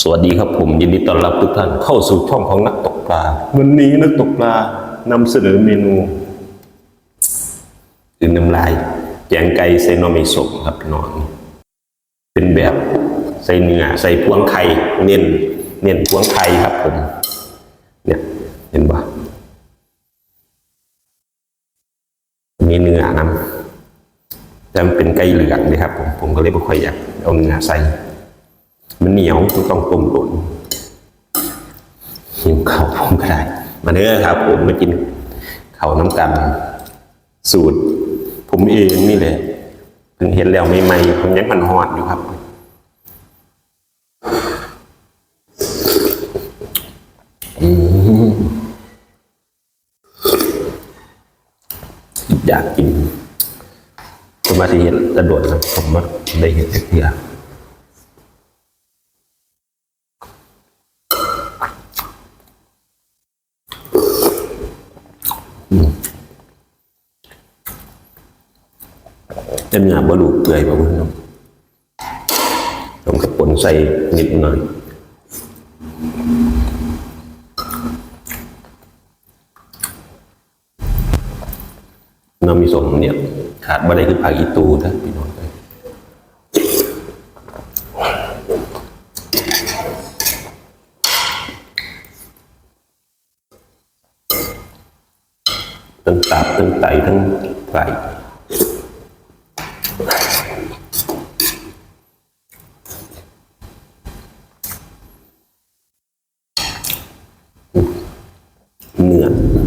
สวัสดีครับผมยินดีต้อนรับทุกท่านเข้าสู่ช่องของนักตกปลา วันนี้นักตกปลานำเสนอเมนูคือน้ำลายแกงไก่ใส่หนอมิสมครับพี่น้องเป็นแบบใส่เนื้อใส่พวงไข่เน้นเน้นพวงไข่ครับผม เนี่ยเห็นปะมีเนื้อนำแต่มันเป็นไก่เหลืองนะครับผมผมก็เลยไม่ค่อยอยากเอาเนื้อใส่ มันเหนียวต้องต้มตุ๋นหิวข้าวผมก็ได้ มาเนื้อครับ ผมมากินข้าวน้ำกันสูตร ผมเองนี่แหละเพิ่งเห็นแล้วใหม่ๆผมยังมันหอดอยู่ครับอยากกินผมมาที่เห็นกระโดดนะผมมาได้เห็นเพียจะ เนื้อบลูเปื่อยบ่เพิ่นเนาะผมกับปนใส่นิดหน่อยน้ำมีสมเนี่ย ขาดบ่ได้คือผักอีตูนะพี่น้อง ทั้งตับทั้งไตทั้งไก่เนื้อ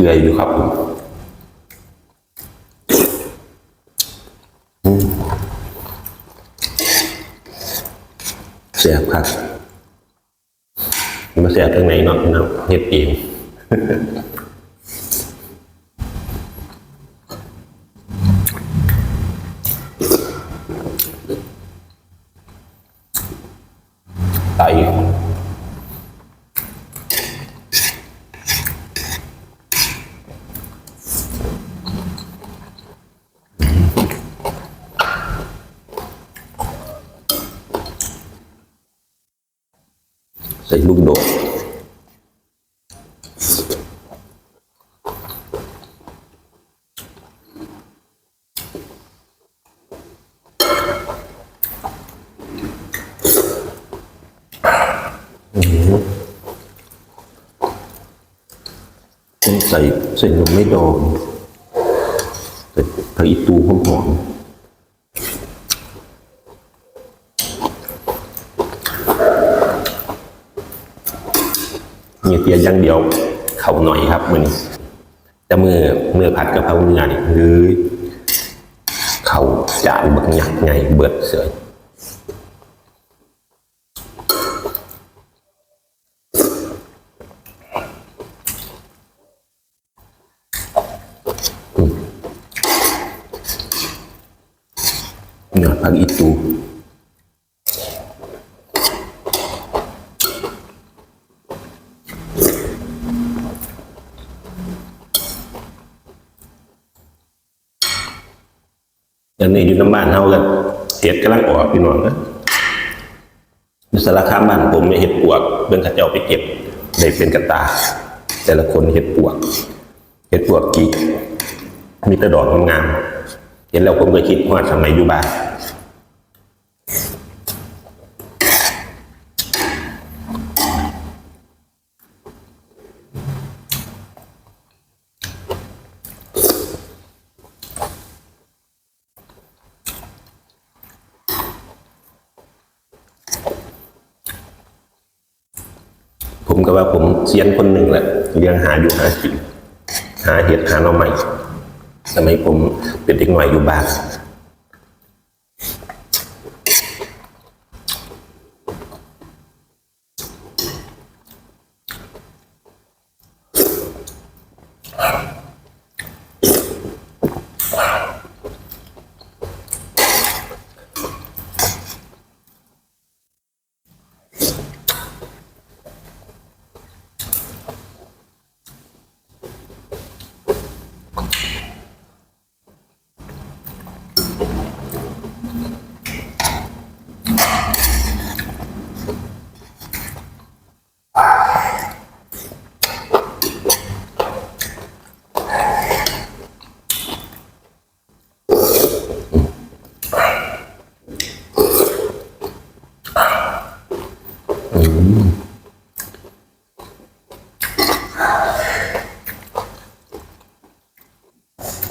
เปื่อยอยู่ครับเสียบครับมาเสียบทางไหนเนาะพี่น้องเห็ดเอง ไต ใส่ลูกโดดใส่ใส่นมไม่ดองใส่ผักอีตูหอมๆ มีเตียอย่างเดียวเขาหน่อยครับมือนี้แต่มือมือผัดกะเพราเนื้อนี่หรือเขาจานบักหยักไงเบิดเสยเนื้อผักอีตู อันนี้อยู่น้ำบ้านเฮากันเห็ดกำลังออกพี่น้องนะสารคามบ้านผมเนี่ยเห็ดปวกเบิ่งข้าเจ้าไปเก็บได้เป็นกระตา แต่ละคนเห็ดปวกเห็ดปวกกีมีแต่ดอกงามๆเห็นแล้วผมก็คิดว่าสมัยอยู่บ้าน ผมก็ว่าผมเซียนคนหนึ่งแหละเลี้ยงหาอยู่หากินหาเห็ดหาหน่อไม้สมัยผมเป็นเด็กหน่อยอยู่บ้าน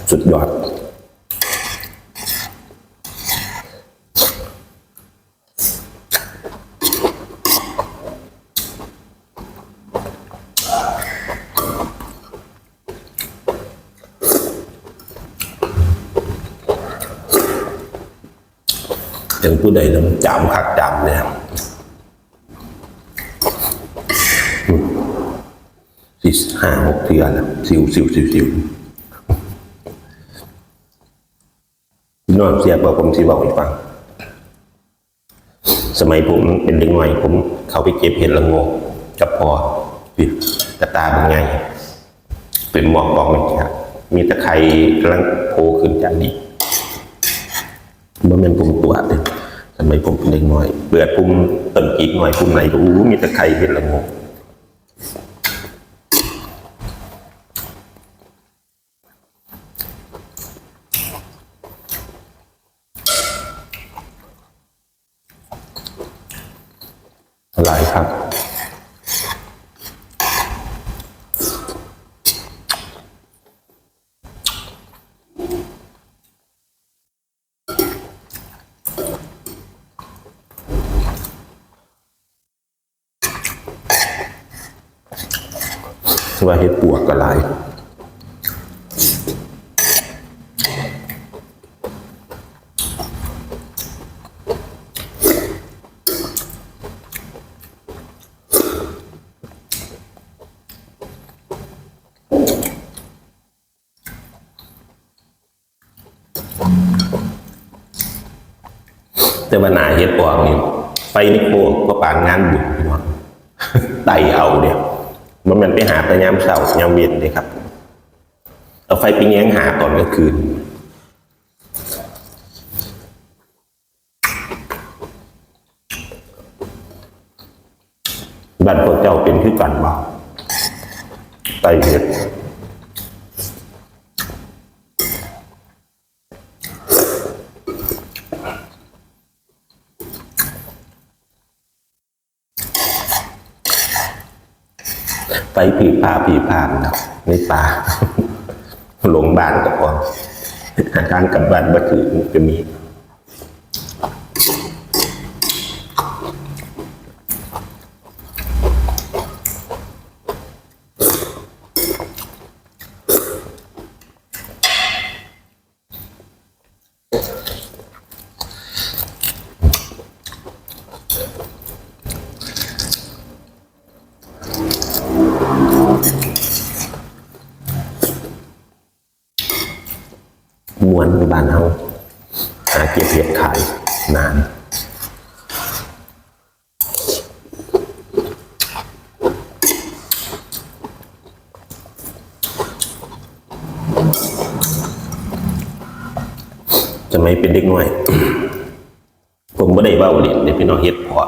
ผ สุดยอดถึงผู้ใดน้ำจามคักจามเน้อนแล้วสิวสิวสิวสิวพี่น้องเสียบอกผมสิบอกให้ฟังสมัยผมเป็นเด็กหน่อย ผมเขาไปเก็บเห็ดละงกกับพอพี่กระตาเป็นไง เป็นหมอกบอกไม่ครับมีตะไคร้กำลังโผล่ขึ้นจากดินบ่แม่นปุ่มตัวเลยทำไมผมเป็นเด็กน้อย เปิดปุ่มต้นกีกหน่อยปุ่มไหนก็อู้มีต่ไข่เป็นละงกหลายครับ สว่าเฮ็ดปวกก็หลาย แต่ว่าหนาเฮ็ดปวกนี่ไปนิโคก็ปานงานบุญพี่น้องไต่เอาเดียวมันมันไปหาแต่ยามเช้ายามเย็นเลยครับเอาไฟไปแง้งหาตอนกลางคืนบัตรพวกเจ้าเป็นคือกันบ่ไต่เห็ด ไปผีป่าผีผ่านครับในป่าหลงบ้านกับพออาการกลับบ้านบัถือจะมี มวนบ้านเฮาหาเก็บเห็ดขายนานจะไม่เป็นเด็กน้อย ผมไม่ได้เบ้าเรียนในพี่น้องเฮ็ดพาะ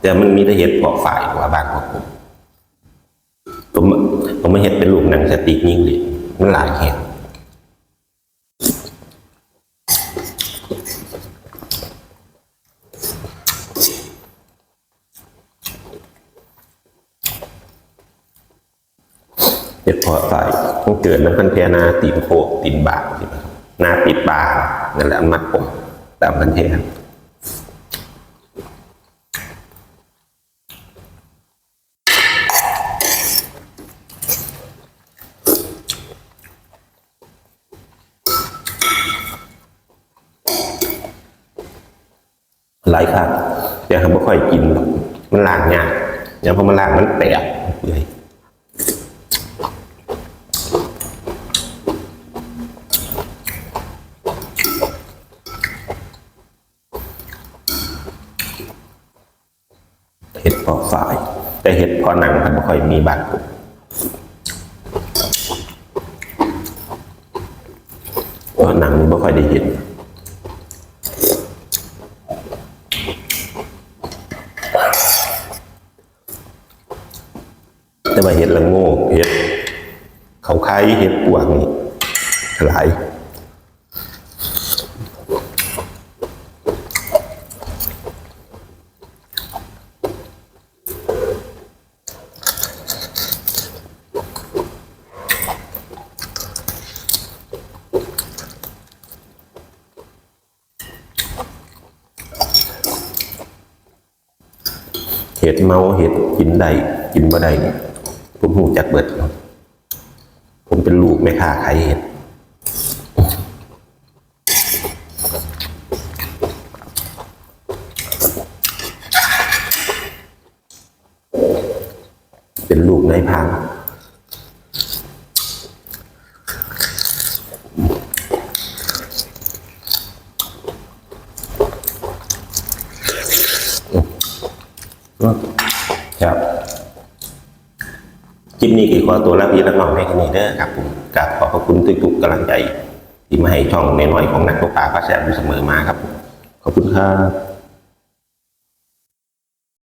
แต่มันมีแต่เฮ็ดพาะฝ่ายกว่าบ้านของผมผมผมไม่เฮ็ดเป็นลูกหนังสติกยิ่งเลยมันหลายเห็ด เพาะฝ่ายมันเกิดมันเป็นแพนาตีนโคกตีนบากใช่ไหมหน้าปิดบานั่นแหละมัดผมตามกันเทครับหลายครั้งแต่เขาไม่ค่อยกินหรอกมันล้างยากอย่างพอมันล้างมันแตกเปื่อย เห็ดเพอฝ่าย แต่เห็ดเพ อหนังมันไม่ค่อยมีบานผมเพราะหนังนี่ไม่ค่อยได้เห็นแต่ว่าเห็ดละโง่เห็ดเขาคล้ายเห็ดปวกนี่หลาย ผ เมาเห็ดกินได้กินบ่ได้ผมหูจักเบิด ผมเป็นลูกแม่ค้าขายเห็ดเป็นลูกนายพราน ครับคลิปนี้คือขอตัวลาพี่ละน้องให้แค่นี้เด้อครับผมกราบขอบพระคุณทุกๆกำลังใจ ที่มาให้ช่องน้อยๆของนักตกปลาพระแสบอยู่เสมอมาครับ ขอบคุณครับ